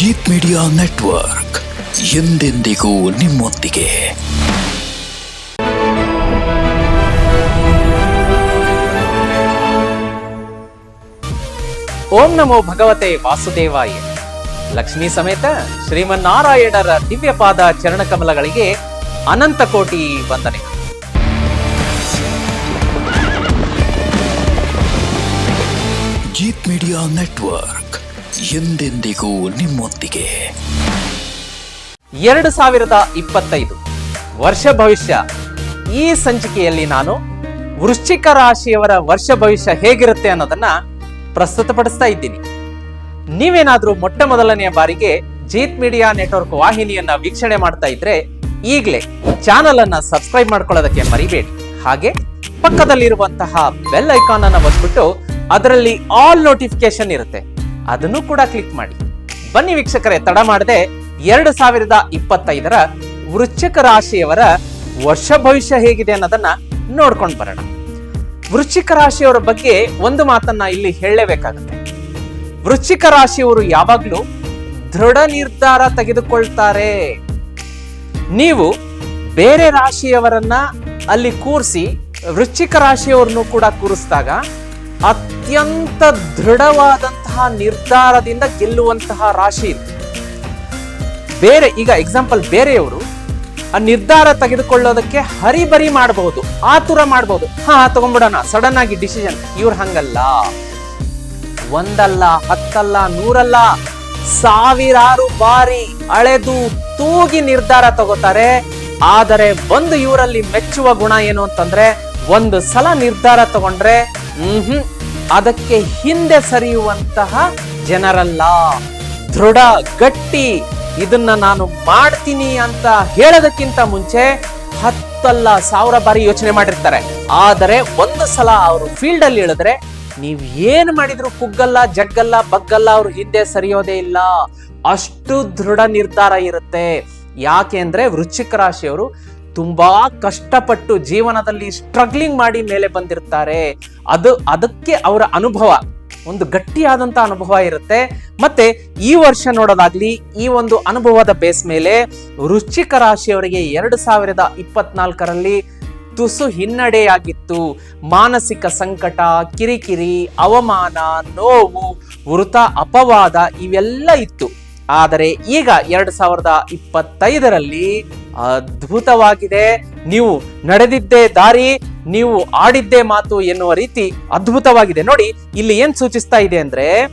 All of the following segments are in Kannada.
ಜೀತ್ ಮೀಡಿಯಾ ನೆಟ್ವರ್ಕ್ ಎಂದೆಂದಿಗೂ ನಿಮ್ಮೊಂದಿಗೆ. ಓಂ ನಮೋ ಭಗವತೆ ವಾಸುದೇವಾಯ. ಲಕ್ಷ್ಮೀ ಸಮೇತ ಶ್ರೀಮನ್ನಾರಾಯಣರ ದಿವ್ಯಪಾದ ಚರಣಕಮಲಗಳಿಗೆ ಅನಂತ ಕೋಟಿ ವಂದನೆ. ಜೀತ್ ಮೀಡಿಯಾ ನೆಟ್ವರ್ಕ್ ಎಂದೆಂದಿಗೂ ನಿಮ್ಮೊಂದಿಗೆ. ಎರಡು ಸಾವಿರದ ಇಪ್ಪತ್ತೈದು ವರ್ಷ ಭವಿಷ್ಯ. ಈ ಸಂಚಿಕೆಯಲ್ಲಿ ನಾನು ವೃಶ್ಚಿಕ ರಾಶಿಯವರ ವರ್ಷ ಭವಿಷ್ಯ ಹೇಗಿರುತ್ತೆ ಅನ್ನೋದನ್ನ ಪ್ರಸ್ತುತಪಡಿಸ್ತಾ ಇದ್ದೀನಿ. ನೀವೇನಾದ್ರೂ ಮೊಟ್ಟ ಮೊದಲನೆಯ ಬಾರಿಗೆ ಜೀತ್ ಮೀಡಿಯಾ ನೆಟ್ವರ್ಕ್ ವಾಹಿನಿಯನ್ನ ವೀಕ್ಷಣೆ ಮಾಡ್ತಾ ಇದ್ರೆ ಈಗಲೇ ಚಾನಲ್ ಅನ್ನ ಸಬ್ಸ್ಕ್ರೈಬ್ ಮಾಡ್ಕೊಳ್ಳೋದಕ್ಕೆ ಮರಿಬೇಡಿ. ಹಾಗೆ ಪಕ್ಕದಲ್ಲಿರುವಂತಹ ಬೆಲ್ ಐಕಾನ್ ಅನ್ನ ಬಂದ್ಬಿಟ್ಟು ಅದರಲ್ಲಿ ಆಲ್ ನೋಟಿಫಿಕೇಶನ್ ಇರುತ್ತೆ. ಅದನ್ನು ಕೂಡ ಕ್ಲಿಕ್ ಮಾಡಿ. ಬನ್ನಿ ವೀಕ್ಷಕರೇ, ತಡ ಮಾಡದೆ ಎರಡು ಸಾವಿರದ ಇಪ್ಪತ್ತೈದರ ವೃಶ್ಚಿಕ ರಾಶಿಯವರ ವರ್ಷ ಭವಿಷ್ಯ ಹೇಗಿದೆ ಅನ್ನೋದನ್ನ ನೋಡ್ಕೊಂಡು ಬರೋಣ. ವೃಶ್ಚಿಕ ರಾಶಿಯವರ ಬಗ್ಗೆ ಒಂದು ಮಾತನ್ನ ಇಲ್ಲಿ ಹೇಳಲೇಬೇಕಾಗುತ್ತೆ. ವೃಶ್ಚಿಕ ರಾಶಿಯವರು ಯಾವಾಗ್ಲೂ ದೃಢ ನಿರ್ಧಾರ ತೆಗೆದುಕೊಳ್ತಾರೆ. ನೀವು ಬೇರೆ ರಾಶಿಯವರನ್ನ ಅಲ್ಲಿ ಕೂರಿಸಿ ವೃಶ್ಚಿಕ ರಾಶಿಯವರನ್ನು ಕೂಡ ಕೂರಿಸಿದಾಗ ಅತ್ಯಂತ ದೃಢವಾದಂತಹ ನಿರ್ಧಾರದಿಂದ ಗೆಲ್ಲುವಂತಹ ರಾಶಿ ಇದು. ಬೇರೆ, ಈಗ ಎಕ್ಸಾಂಪಲ್ ಬೇರೆಯವರು ಆ ನಿರ್ಧಾರ ತೆಗೆದುಕೊಳ್ಳೋದಕ್ಕೆ ಹರಿಬರಿ ಮಾಡಬಹುದು ಆತುರ ಮಾಡಬಹುದು ಹಾ, ತಗೊಂಡ್ಬಿಡೋಣ ಸಡನ್ ಆಗಿ ಡಿಸಿಷನ್ ಇವ್ರು ಹಂಗಲ್ಲ. ಒಂದಲ್ಲ, ಹತ್ತಲ್ಲ, ನೂರಲ್ಲ, ಸಾವಿರಾರು ಬಾರಿ ಅಳೆದು ತೂಗಿ ನಿರ್ಧಾರ ತಗೋತಾರೆ. ಆದರೆ ಒಂದು ಇವರಲ್ಲಿ ಮೆಚ್ಚುವ ಗುಣ ಏನು ಅಂತಂದ್ರೆ, ಒಂದು ಸಲ ನಿರ್ಧಾರ ತಗೊಂಡ್ರೆ ಹ್ಮ್. ಅದಕ್ಕೆ ಹಿಂದೆ ಸರಿಯುವಂತಹ ಜನರಲ್ಲ. ದೃಢ, ಗಟ್ಟಿ, ಇದನ್ನ ನಾನು ಮಾಡ್ತೀನಿ ಅಂತ ಹೇಳೋದಕ್ಕಿಂತ ಮುಂಚೆ ಹತ್ತಲ್ಲ ಸಾವಿರ ಬಾರಿ ಯೋಚನೆ ಮಾಡಿರ್ತಾರೆ. ಆದರೆ ಒಂದು ಸಲ ಅವರು ಫೀಲ್ಡ್ ಅಲ್ಲಿ ಹೇಳಿದ್ರೆ, ನೀವ್ ಏನ್ ಮಾಡಿದ್ರು ಕುಗ್ಗಲ್ಲ, ಜಗ್ಗಲ್ಲ, ಬಗ್ಗಲ್ಲ, ಅವ್ರು ಹಿಂದೆ ಸರಿಯೋದೇ ಇಲ್ಲ. ಅಷ್ಟು ದೃಢ ನಿರ್ಧಾರ ಇರುತ್ತೆ. ಯಾಕೆ ಅಂದ್ರೆ ವೃಶ್ಚಿಕ ರಾಶಿಯವರು ತುಂಬಾ ಕಷ್ಟಪಟ್ಟು ಜೀವನದಲ್ಲಿ ಸ್ಟ್ರಗ್ಲಿಂಗ್ ಮಾಡಿ ಮೇಲೆ ಬಂದಿರ್ತಾರೆ. ಅದು ಅದಕ್ಕೆ ಅವರ ಅನುಭವ, ಒಂದು ಗಟ್ಟಿಯಾದಂತ ಅನುಭವ ಇರುತ್ತೆ. ಮತ್ತೆ ಈ ವರ್ಷ ನೋಡೋದಾಗ್ಲಿ, ಈ ಒಂದು ಅನುಭವದ ಬೇಸ್ ಮೇಲೆ ವೃಶ್ಚಿಕ ರಾಶಿಯವರಿಗೆ ಎರಡು ಸಾವಿರದ ಇಪ್ಪತ್ನಾಲ್ಕರಲ್ಲಿ ತುಸು ಹಿನ್ನಡೆಯಾಗಿತ್ತು. ಮಾನಸಿಕ ಸಂಕಟ, ಕಿರಿಕಿರಿ, ಅವಮಾನ, ನೋವು, ವೃತ, ಅಪವಾದ ಇವೆಲ್ಲ ಇತ್ತು. ಆದರೆ ಈಗ ಎರಡು ಸಾವಿರದ ಇಪ್ಪತ್ತೈದರಲ್ಲಿ ಅದ್ಭುತವಾಗಿದೆ. ನೀವು ನಡೆದಿದ್ದೇ ದಾರಿ, ನೀವು ಆಡಿದ್ದೇ ಮಾತು ಎನ್ನುವ ರೀತಿ ಅದ್ಭುತವಾಗಿದೆ. ನೋಡಿ, ಇಲ್ಲಿ ಏನ್ ಸೂಚಿಸ್ತಾ ಇದೆ ಅಂದ್ರೆ,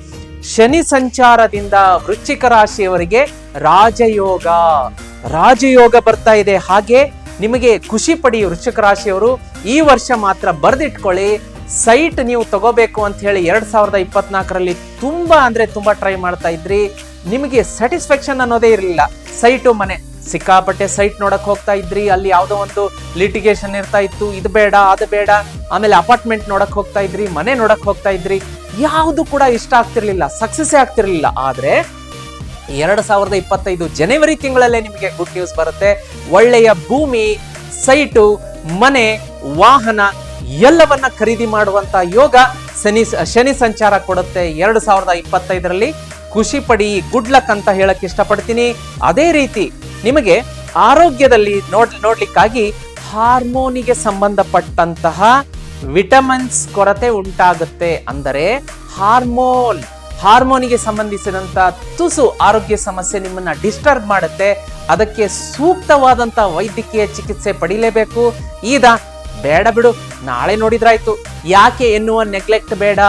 ಶನಿ ಸಂಚಾರದಿಂದ ವೃಶ್ಚಿಕ ರಾಶಿಯವರಿಗೆ ರಾಜಯೋಗ. ರಾಜಯೋಗ ಬರ್ತಾ ಇದೆ. ಹಾಗೆ ನಿಮಗೆ ಖುಷಿ ಪಡಿ ವೃಶ್ಚಿಕ ರಾಶಿಯವರು, ಈ ವರ್ಷ ಮಾತ್ರ ಬರೆದಿಟ್ಕೊಳ್ಳಿ. ಸೈಟ್ ನೀವು ತಗೋಬೇಕು ಅಂತ ಹೇಳಿ ಎರಡ್ ಸಾವಿರದ ಇಪ್ಪತ್ನಾಲ್ಕರಲ್ಲಿ ತುಂಬಾ ಅಂದ್ರೆ ತುಂಬಾ ಟ್ರೈ ಮಾಡ್ತಾ ಇದ್ರಿ. ನಿಮಗೆ ಸ್ಯಾಟಿಸ್ಫ್ಯಾಕ್ಷನ್ ಅನ್ನೋದೇ ಇರಲಿಲ್ಲ. ಸೈಟು ಮನೆ. ಸಿಕ್ಕಾಪಟ್ಟೆ ಸೈಟ್ ನೋಡಕ್ ಹೋಗ್ತಾ ಇದ್ರಿ, ಅಲ್ಲಿ ಯಾವುದೋ ಒಂದು ಲಿಟಿಗೇಷನ್ ಇರ್ತಾ ಇತ್ತು, ಇದು ಬೇಡ, ಅದು ಬೇಡ, ಆಮೇಲೆ ಅಪಾರ್ಟ್ಮೆಂಟ್ ನೋಡಕ್ ಹೋಗ್ತಾ ಇದ್ರಿ, ಮನೆ ನೋಡಕ್ ಹೋಗ್ತಾ ಇದ್ರಿ, ಯಾವುದು ಕೂಡ ಇಷ್ಟ ಆಗ್ತಿರ್ಲಿಲ್ಲ ಸಕ್ಸಸ್ ಆಗ್ತಿರ್ಲಿಲ್ಲ. ಆದ್ರೆ ಎರಡು ಸಾವಿರದ ಇಪ್ಪತ್ತೈದು ಜನವರಿ ತಿಂಗಳಲ್ಲೇ ನಿಮಗೆ ಗುಡ್ ನ್ಯೂಸ್ ಬರುತ್ತೆ. ಒಳ್ಳೆಯ ಭೂಮಿ ಸೈಟು ಮನೆ, ವಾಹನ ಎಲ್ಲವನ್ನ ಖರೀದಿ ಮಾಡುವಂತ ಯೋಗ ಶನಿ ಶನಿ ಸಂಚಾರ ಕೊಡುತ್ತೆ ಎರಡು ಸಾವಿರದ ಇಪ್ಪತ್ತೈದರಲ್ಲಿ. ಖುಷಿ ಪಡಿ ಗುಡ್ ಲಕ್ ಅಂತ ಹೇಳಕ್ ಇಷ್ಟಪಡ್ತೀನಿ. ಅದೇ ರೀತಿ ನಿಮಗೆ ಆರೋಗ್ಯದಲ್ಲಿ ನೋಡ್, ನೋಡ್ಲಿಕ್ಕಾಗಿ ಹಾರ್ಮೋನಿಗೆ ಸಂಬಂಧಪಟ್ಟಂತಹ ವಿಟಮಿನ್ಸ್ ಕೊರತೆ ಉಂಟಾಗುತ್ತೆ. ಅಂದರೆ ಹಾರ್ಮೋನ್, ಹಾರ್ಮೋನಿಗೆ ಸಂಬಂಧಿಸಿದಂಥ ತುಸು ಆರೋಗ್ಯ ಸಮಸ್ಯೆ ನಿಮ್ಮನ್ನ ಡಿಸ್ಟರ್ಬ್ ಮಾಡುತ್ತೆ. ಅದಕ್ಕೆ ಸೂಕ್ತವಾದಂಥ ವೈದ್ಯಕೀಯ ಚಿಕಿತ್ಸೆ ಪಡಿಲೇಬೇಕು. ಈಗ ಬೇಡ ಬಿಡು, ನಾಳೆ ನೋಡಿದ್ರಾಯ್ತು. ಯಾಕೆ ಎನ್ನುವ ನೆಗ್ಲೆಕ್ಟ್ ಬೇಡ.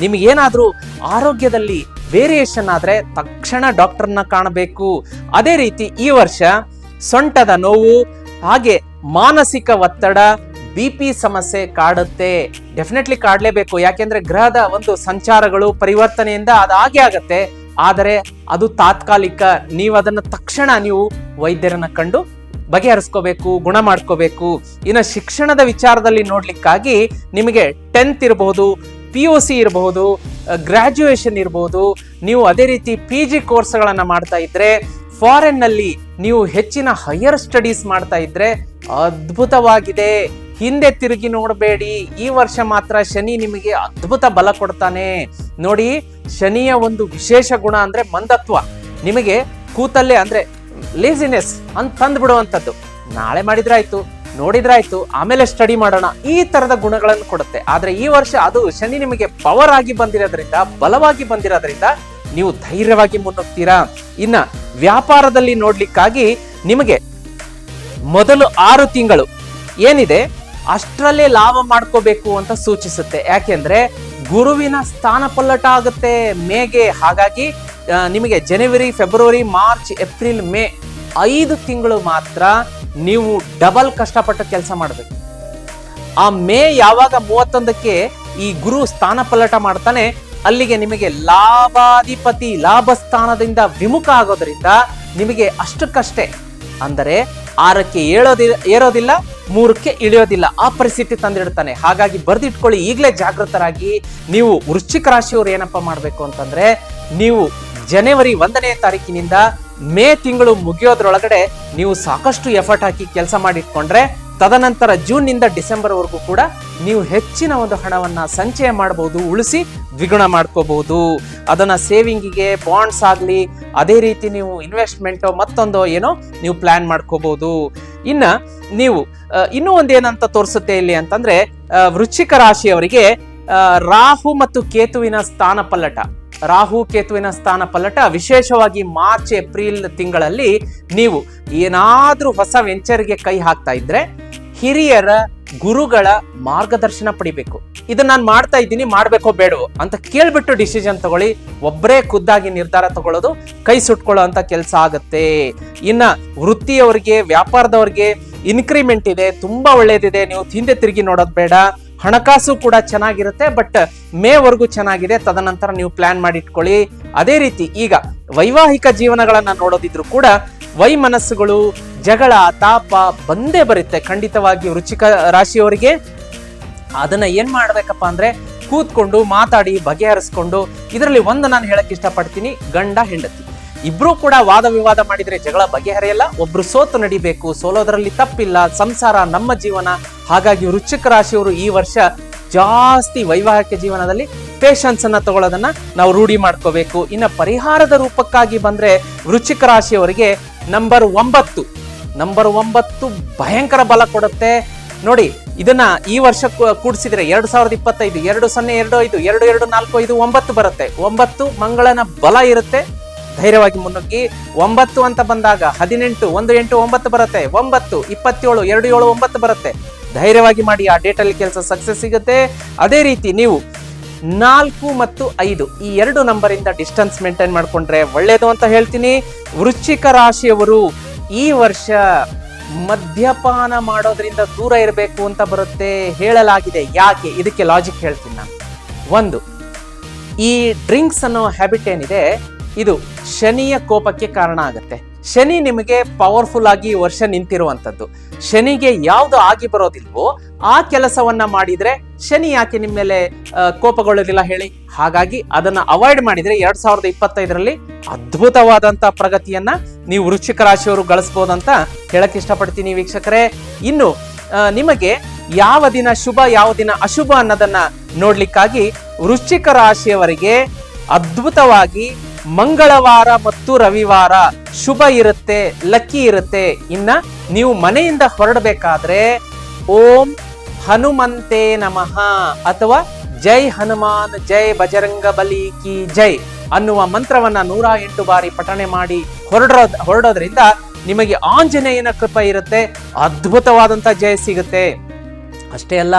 ನಿಮಗೇನಾದರೂ ಆರೋಗ್ಯದಲ್ಲಿ ವೇರಿಯೇಷನ್ ಆದರೆ ತಕ್ಷಣ ಡಾಕ್ಟರ್ನ ಕಾಣಬೇಕು. ಅದೇ ರೀತಿ ಈ ವರ್ಷ ಸೊಂಟದ ನೋವು, ಹಾಗೆ ಮಾನಸಿಕ ಒತ್ತಡ, ಬಿ ಪಿ ಸಮಸ್ಯೆ ಕಾಡುತ್ತೆ. ಡೆಫಿನೆಟ್ಲಿ ಕಾಡಲೇಬೇಕು. ಯಾಕೆಂದ್ರೆ ಗ್ರಹದ ಒಂದು ಸಂಚಾರಗಳು ಪರಿವರ್ತನೆಯಿಂದ ಅದು ಅದಾಗೆ ಆಗತ್ತೆ. ಆದರೆ ಅದು ತಾತ್ಕಾಲಿಕ. ನೀವು ಅದನ್ನು ತಕ್ಷಣ ನೀವು ವೈದ್ಯರನ್ನ ಕಂಡು ಬಗೆಹರಿಸ್ಕೋಬೇಕು ಗುಣ ಮಾಡ್ಕೋಬೇಕು ಇನ್ನು ಶಿಕ್ಷಣದ ವಿಚಾರದಲ್ಲಿ ನೋಡ್ಲಿಕ್ಕಾಗಿ ನಿಮಗೆ ಟೆಂತ್ ಇರಬಹುದು ಪಿ ಯು ಸಿ ಇರಬಹುದು ಗ್ರಾಜುಯೇಷನ್ ಇರ್ಬೋದು, ನೀವು ಅದೇ ರೀತಿ ಪಿ ಜಿ ಕೋರ್ಸ್ಗಳನ್ನು ಮಾಡ್ತಾ ಇದ್ರೆ ಫಾರೆನ್ನಲ್ಲಿ ನೀವು ಹೆಚ್ಚಿನ ಹೈಯರ್ ಸ್ಟಡೀಸ್ ಮಾಡ್ತಾ ಇದ್ರೆ ಅದ್ಭುತವಾಗಿದೆ. ಹಿಂದೆ ತಿರುಗಿ ನೋಡಬೇಡಿ, ಈ ವರ್ಷ ಮಾತ್ರ ಶನಿ ನಿಮಗೆ ಅದ್ಭುತ ಬಲ ಕೊಡ್ತಾನೆ. ನೋಡಿ, ಶನಿಯ ಒಂದು ವಿಶೇಷ ಗುಣ ಅಂದ್ರೆ ಮಂದತ್ವ. ನಿಮಗೆ ಕೂತಲ್ಲೇ ಅಂದ್ರೆ ಲೇಸಿನೆಸ್ ಅಂತ ತಂದ್ಬಿಡುವಂಥದ್ದು. ನಾಳೆ ಮಾಡಿದ್ರಾಯ್ತು ನೋಡಿದ್ರಾಯ್ತು, ಆಮೇಲೆ ಸ್ಟಡಿ ಮಾಡೋಣ, ಈ ತರದ ಗುಣಗಳನ್ನು ಕೊಡುತ್ತೆ. ಆದ್ರೆ ಈ ವರ್ಷ ಅದು ಶನಿ ನಿಮಗೆ ಪವರ್ ಆಗಿ ಬಂದಿರೋದ್ರಿಂದ, ಬಲವಾಗಿ ಬಂದಿರೋದ್ರಿಂದ ನೀವು ಧೈರ್ಯವಾಗಿ ಮುನ್ನುಗ್ತೀರಾ? ಇನ್ನ ವ್ಯಾಪಾರದಲ್ಲಿ ನೋಡ್ಲಿಕ್ಕಾಗಿ ನಿಮಗೆ ಮೊದಲು ಆರು ತಿಂಗಳು. ಏನಿದೆ? ಅಷ್ಟರಲ್ಲೇ ಲಾಭ ಮಾಡ್ಕೋಬೇಕು ಅಂತ ಸೂಚಿಸುತ್ತೆ. ಯಾಕೆಂದ್ರೆ ಗುರುವಿನ ಸ್ಥಾನ ಪಲ್ಲಟ ಆಗುತ್ತೆ ಮೇಗೆ. ಹಾಗಾಗಿ ನಿಮಗೆ ಜನವರಿ ಫೆಬ್ರವರಿ ಮಾರ್ಚ್ ಏಪ್ರಿಲ್ ಮೇ ಐದು ತಿಂಗಳು ಮಾತ್ರ ನೀವು ಡಬಲ್ ಕಷ್ಟಪಟ್ಟು ಕೆಲಸ ಮಾಡಬೇಕು. ಆ ಮೇ ಯಾವಾಗ ಮೂವತ್ತೊಂದಕ್ಕೆ ಈ ಗುರು ಸ್ಥಾನ ಪಲ್ಲಟ ಮಾಡ್ತಾನೆ, ಅಲ್ಲಿಗೆ ನಿಮಗೆ ಲಾಭಾಧಿಪತಿ ಲಾಭ ಸ್ಥಾನದಿಂದ ವಿಮುಖ ಆಗೋದ್ರಿಂದ ನಿಮಗೆ ಅಷ್ಟಕ್ಕಷ್ಟೇ ಅಂದರೆ ಆರಕ್ಕೆ ಏಳೋದಿ, ಏರೋದಿಲ್ಲ, ಮೂರಕ್ಕೆ ಇಳಿಯೋದಿಲ್ಲ. ಆ ಪರಿಸ್ಥಿತಿ ತಂದಿಡ್ತಾನೆ. ಹಾಗಾಗಿ ಬರ್ದಿಟ್ಕೊಳ್ಳಿ. ಈಗಲೇ ಜಾಗೃತರಾಗಿ ನೀವು ವೃಶ್ಚಿಕ ರಾಶಿಯವರು ಏನಪ್ಪ ಮಾಡಬೇಕು ಅಂತಂದ್ರೆ, ನೀವು ಜನವರಿ ಒಂದನೇ ತಾರೀಕಿನಿಂದ ಮೇ ತಿಂಗಳು ಮುಗಿಯೋದ್ರೊಳಗಡೆ ನೀವು ಸಾಕಷ್ಟು ಎಫರ್ಟ್ ಹಾಕಿ ಕೆಲಸ ಮಾಡಿಟ್ಕೊಂಡ್ರೆ, ತದನಂತರ ಜೂನ್ನಿಂದ ಡಿಸೆಂಬರ್ ವರೆಗೂ ಕೂಡ ನೀವು ಹೆಚ್ಚಿನ ಒಂದು ಹಣವನ್ನ ಸಂಚಯ ಮಾಡಬಹುದು ಉಳಿಸಿ ದ್ವಿಗುಣ ಮಾಡ್ಕೋಬಹುದು ಅದನ್ನ ಸೇವಿಂಗಿಗೆ, ಬಾಂಡ್ಸ್ ಆಗಲಿ, ಅದೇ ರೀತಿ ನೀವು ಇನ್ವೆಸ್ಟ್ಮೆಂಟ್ ಮತ್ತೊಂದು ಏನೋ ನೀವು ಪ್ಲಾನ್ ಮಾಡ್ಕೋಬಹುದು ಇನ್ನ ನೀವು ಇನ್ನೂ ಒಂದೇನಂತ ತೋರಿಸುತ್ತೆ ಇಲ್ಲಿ ಅಂತಂದ್ರೆ ವೃಶ್ಚಿಕ ರಾಶಿಯವರಿಗೆ ರಾಹು ಮತ್ತು ಕೇತುವಿನ ಸ್ಥಾನ ಪಲ್ಲಟ. ರಾಹು ಕೇತುವಿನ ಸ್ಥಾನ ಪಲ್ಲಟ. ವಿಶೇಷವಾಗಿ ಮಾರ್ಚ್, ಏಪ್ರಿಲ್ ತಿಂಗಳಲ್ಲಿ ನೀವು ಏನಾದರೂ ಹೊಸ ವೆಂಚರ್ಗೆ ಕೈ ಹಾಕ್ತಾ ಇದ್ರೆ ಹಿರಿಯರ ಗುರುಗಳ ಮಾರ್ಗದರ್ಶನ ಪಡಿಬೇಕು. ಇದನ್ನ ನಾನು ಮಾಡ್ತಾ ಇದ್ದೀನಿ, ಮಾಡ್ಬೇಕೋ ಬೇಡವೋ ಅಂತ ಕೇಳ್ಬಿಟ್ಟು ಡಿಸಿಷನ್ ತಗೊಳ್ಳಿ. ಒಬ್ಬರೇ ಖುದ್ದಾಗಿ ನಿರ್ಧಾರ ತಗೊಳ್ಳೋದು, ಕೈ ಸುಟ್ಕೊಳ್ಳೋ ಅಂತ ಕೆಲಸ ಆಗತ್ತೆ. ಇನ್ನ ವೃತ್ತಿಯವರಿಗೆ, ವ್ಯಾಪಾರದವ್ರಿಗೆ ಇನ್ಕ್ರಿಮೆಂಟ್ ಇದೆ, ತುಂಬಾ ಒಳ್ಳೇದಿದೆ. ನೀವು ಹಿಂದೆ ತಿರುಗಿ ನೋಡೋದು ಬೇಡ. ಹಣಕಾಸು ಕೂಡ ಚೆನ್ನಾಗಿರುತ್ತೆ ಬಟ್ ಮೇವರೆಗೂ ಚೆನ್ನಾಗಿದೆ. ತದನಂತರ ನೀವು ಪ್ಲಾನ್ ಮಾಡಿ ಇಟ್ಕೊಳ್ಳಿ ಅದೇ ರೀತಿ ಈಗ ವೈವಾಹಿಕ ಜೀವನಗಳನ್ನ ನೋಡೋದಿದ್ರು ಕೂಡ ವೈಮನಸ್ಸುಗಳು ಜಗಳ, ತಾಪ ಬಂದೇ ಬರುತ್ತೆ. ಖಂಡಿತವಾಗಿ ರುಚಿಕ ರಾಶಿಯವರಿಗೆ ಅದನ್ನ ಏನ್ ಮಾಡ್ಬೇಕಪ್ಪ ಅಂದ್ರೆ ಕೂತ್ಕೊಂಡು ಮಾತಾಡಿ, ಬಗೆಹರಿಸ್ಕೊಂಡು, ಇದರಲ್ಲಿ ಒಂದು ನಾನು ಹೇಳಕ್ ಇಷ್ಟಪಡ್ತೀನಿ, ಗಂಡ, ಹೆಂಡತಿ. ಇಬ್ರು ಕೂಡ ವಾದ ವಿವಾದ ಮಾಡಿದ್ರೆ ಜಗಳ ಬಗೆಹರಿಯಲ್ಲ. ಒಬ್ರು ಸೋತು ನಡಿಬೇಕು, ಸೋಲೋದ್ರಲ್ಲಿ ತಪ್ಪಿಲ್ಲ, ಸಂಸಾರ ನಮ್ಮ ಜೀವನ. ಹಾಗಾಗಿ ವೃಶ್ಚಿಕ ರಾಶಿಯವರು ಈ ವರ್ಷ ಜಾಸ್ತಿ ವೈವಾಹಿಕ ಜೀವನದಲ್ಲಿ ಪೇಷನ್ಸ್ ಅನ್ನ ತಗೊಳ್ಳೋದನ್ನ ನಾವು ರೂಢಿ ಮಾಡ್ಕೋಬೇಕು. ಇನ್ನ ಪರಿಹಾರದ ರೂಪಕ್ಕಾಗಿ ಬಂದ್ರೆ ವೃಶ್ಚಿಕ ರಾಶಿಯವರಿಗೆ ನಂಬರ್ ಒಂಬತ್ತು. ನಂಬರ್ ಒಂಬತ್ತು ಭಯಂಕರ ಬಲ ಕೊಡುತ್ತೆ. ನೋಡಿ, ಇದನ್ನ ಈ ವರ್ಷ ಕೂಡಿಸಿದ್ರೆ ಎರಡು ಸಾವಿರದ ಇಪ್ಪತ್ತೈದು, ಎರಡು ಸೊನ್ನೆ, ಎರಡು ಐದು, ಎರಡು ಎರಡು, ನಾಲ್ಕು, ಐದು, ಒಂಬತ್ತು ಬರುತ್ತೆ. ಒಂಬತ್ತು ಮಂಗಳನ ಬಲ ಇರುತ್ತೆ. ಧೈರ್ಯವಾಗಿ ಮುನ್ನುಗ್ಗಿ. ಒಂಬತ್ತು ಅಂತ ಬಂದಾಗ ಹದಿನೆಂಟು, ಒಂದು ಎಂಟು, ಒಂಬತ್ತು ಬರುತ್ತೆ. ಒಂಬತ್ತು, ಇಪ್ಪತ್ತೇಳು, ಎರಡು, ಏಳು, ಒಂಬತ್ತು ಬರುತ್ತೆ. ಧೈರ್ಯವಾಗಿ ಮಾಡಿ ಆ ಡೇಟಲ್ಲಿ ಕೆಲಸ ಸಕ್ಸಸ್ ಸಿಗುತ್ತೆ. ಅದೇ ರೀತಿ ನೀವು ನಾಲ್ಕು ಮತ್ತು ಐದು ಈ ಎರಡು ನಂಬರಿಂದ ಡಿಸ್ಟೆನ್ಸ್ ಮೇಂಟೈನ್ ಮಾಡಿಕೊಂಡ್ರೆ ಒಳ್ಳೆಯದು ಅಂತ ಹೇಳ್ತೀನಿ. ವೃಶ್ಚಿಕ ರಾಶಿಯವರು ಈ ವರ್ಷ ಮದ್ಯಪಾನ ಮಾಡೋದ್ರಿಂದ ದೂರ ಇರಬೇಕು ಅಂತ ಬರುತ್ತೆ. ಹೇಳಲಾಗಿದೆ. ಯಾಕೆ? ಇದಕ್ಕೆ ಲಾಜಿಕ್ ಹೇಳ್ತೀನಿ ನಾನು. ಒಂದು, ಈ ಡ್ರಿಂಕ್ಸ್ ಅನ್ನೋ ಹ್ಯಾಬಿಟ್ ಏನಿದೆ ಇದು ಶನಿಯ ಕೋಪಕ್ಕೆ ಕಾರಣ ಆಗುತ್ತೆ. ಶನಿ ನಿಮಗೆ ಪವರ್ಫುಲ್ ಆಗಿ ವರ್ಷ ನಿಂತಿರುವಂತದ್ದು ಶನಿಗೆ ಯಾವುದು ಆಗಿ ಬರೋದಿಲ್ವೋ ಆ ಕೆಲಸವನ್ನ ಮಾಡಿದ್ರೆ ಶನಿ ಯಾಕೆ ನಿಮ್ಮ ಮೇಲೆ ಕೋಪಗೊಳ್ಳೋದಿಲ್ಲ ಹೇಳಿ? ಹಾಗಾಗಿ ಅದನ್ನ ಅವಾಯ್ಡ್ ಮಾಡಿದ್ರೆ ಎರಡ್ ಸಾವಿರದ ಇಪ್ಪತ್ತೈದರಲ್ಲಿ ಅದ್ಭುತವಾದಂತ ಪ್ರಗತಿಯನ್ನ ನೀವು ವೃಶ್ಚಿಕ ರಾಶಿಯವರು ಗಳಿಸ್ಬೋದಂತ ಹೇಳಕ್ ಇಷ್ಟಪಡ್ತೀನಿ ವೀಕ್ಷಕರೇ. ಇನ್ನು ನಿಮಗೆ ಯಾವ ದಿನ ಶುಭ, ಯಾವ ದಿನ ಅಶುಭ ಅನ್ನೋದನ್ನ ನೋಡ್ಲಿಕ್ಕಾಗಿ ವೃಶ್ಚಿಕ ರಾಶಿಯವರಿಗೆ ಅದ್ಭುತವಾಗಿ ಮಂಗಳವಾರ ಮತ್ತು ರವಿವಾರ ಶುಭ ಇರುತ್ತೆ, ಲಕ್ಕಿ ಇರುತ್ತೆ. ಇನ್ನ ನೀವು ಮನೆಯಿಂದ ಹೊರಡಬೇಕಾದ್ರೆ ಓಂ ಹನುಮಂತೆ ನಮಃ ಅಥವಾ ಜೈ ಹನುಮಾನ್, ಜೈ ಬಜರಂಗ ಬಲಿ ಕಿ ಜೈ ಅನ್ನುವ ಮಂತ್ರವನ್ನ ನೂರ ಎಂಟು ಬಾರಿ ಪಠಣೆ ಮಾಡಿ ಹೊರಡೋದ್, ಹೊರಡೋದ್ರಿಂದ ನಿಮಗೆ ಆಂಜನೇಯನ ಕೃಪೆ ಇರುತ್ತೆ, ಅದ್ಭುತವಾದಂತ ಜಯ ಸಿಗುತ್ತೆ. ಅಷ್ಟೇ ಅಲ್ಲ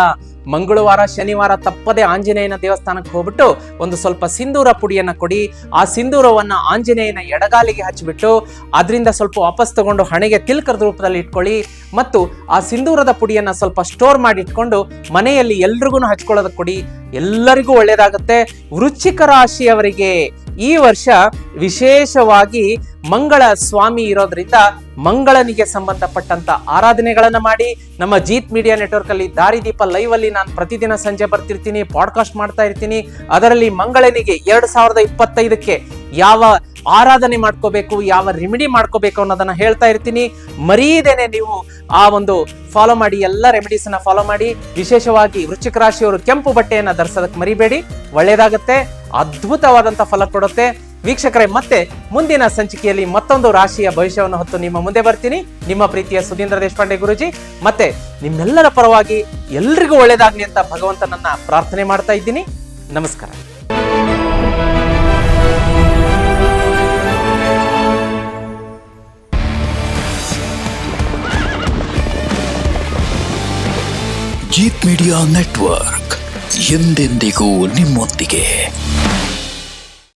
ಮಂಗಳವಾರ, ಶನಿವಾರ ತಪ್ಪದೆ ಆಂಜನೇಯನ ದೇವಸ್ಥಾನಕ್ಕೆ ಹೋಗ್ಬಿಟ್ಟು ಒಂದು ಸ್ವಲ್ಪ ಸಿಂಧೂರ ಪುಡಿಯನ್ನ ಕೊಡಿ. ಆ ಸಿಂಧೂರವನ್ನ ಆಂಜನೇಯನ ಎಡಗಾಲಿಗೆ ಹಚ್ಚಿಬಿಟ್ಟು ಅದರಿಂದ ಸ್ವಲ್ಪ ವಾಪಸ್ ತಗೊಂಡು ಹಣೆಗೆ ತಿಲ್ಕರದ ರೂಪದಲ್ಲಿ ಇಟ್ಕೊಳ್ಳಿ. ಮತ್ತು ಆ ಸಿಂಧೂರದ ಪುಡಿಯನ್ನ ಸ್ವಲ್ಪ ಸ್ಟೋರ್ ಮಾಡಿ ಇಟ್ಕೊಂಡು ಮನೆಯಲ್ಲಿ ಎಲ್ರಿಗೂ ಹಚ್ಕೊಳ್ಳೋದಕ್ಕೆ ಕೊಡಿ. ಎಲ್ಲರಿಗೂ ಒಳ್ಳೆಯದಾಗುತ್ತೆ ವೃಶ್ಚಿಕ ರಾಶಿಯವರಿಗೆ ಈ ವರ್ಷ ವಿಶೇಷವಾಗಿ ಮಂಗಳ ಸ್ವಾಮಿ ಇರೋದ್ರಿಂದ ಮಂಗಳನಿಗೆ ಸಂಬಂಧಪಟ್ಟಂತ ಆರಾಧನೆಗಳನ್ನ ಮಾಡಿ ನಮ್ಮ ಜೀತ್ ಮೀಡಿಯಾ ನೆಟ್ವರ್ಕ್ ಅಲ್ಲಿ ದಾರಿದೀಪ ಲೈವ್ ಅಲ್ಲಿ ನಾನು ಪ್ರತಿದಿನ ಸಂಜೆ ಬರ್ತಿರ್ತೀನಿ ಪಾಡ್ಕಾಸ್ಟ್ ಮಾಡ್ತಾ ಇರ್ತೀನಿ. ಅದರಲ್ಲಿ ಮಂಗಳನಿಗೆ ಎರಡ್ ಸಾವಿರದ ಇಪ್ಪತ್ತೈದಕ್ಕೆ ಯಾವ ಆರಾಧನೆ ಮಾಡ್ಕೋಬೇಕು, ಯಾವ ರೆಮಿಡಿ ಮಾಡ್ಕೋಬೇಕು ಅನ್ನೋದನ್ನ ಹೇಳ್ತಾ ಇರ್ತೀನಿ. ಮರೀದೇನೆ ನೀವು ಆ ಒಂದು ಫಾಲೋ ಮಾಡಿ, ಎಲ್ಲ ರೆಮಿಡೀಸ್ ಅನ್ನ ಫಾಲೋ ಮಾಡಿ. ವಿಶೇಷವಾಗಿ ವೃಶ್ಚಿಕ ರಾಶಿಯವರು ಕೆಂಪು ಬಟ್ಟೆಯನ್ನ ಧರಿಸೋದಕ್ಕೆ ಮರಿಬೇಡಿ. ಒಳ್ಳೇದಾಗುತ್ತೆ, ಅದ್ಭುತವಾದಂತ ಫಲ ಕೊಡುತ್ತೆ. ವೀಕ್ಷಕರೇ, ಮತ್ತೆ ಮುಂದಿನ ಸಂಚಿಕೆಯಲ್ಲಿ ಮತ್ತೊಂದು ರಾಶಿಯ ಭವಿಷ್ಯವನ್ನು ಹೊತ್ತು ನಿಮ್ಮ ಮುಂದೆ ಬರ್ತೀನಿ. ನಿಮ್ಮ ಪ್ರೀತಿಯ ಸುಧೀಂದ್ರ ದೇಶಪಾಂಡೆ ಗುರುಜಿ, ಮತ್ತೆ ನಿಮ್ಮೆಲ್ಲರ ಪರವಾಗಿ ಎಲ್ರಿಗೂ ಒಳ್ಳೇದಾಗ್ಲಿ ಅಂತ ಭಗವಂತನನ್ನ ಪ್ರಾರ್ಥನೆ ಮಾಡ್ತಾ ಇದ್ದೀನಿ. ನಮಸ್ಕಾರ. ಜೀತ್ ಮೀಡಿಯಾ ನೆಟ್ವರ್ಕ್ ಎಂದೆಂದಿಗೂ ನಿಮ್ಮೊಂದಿಗೆ.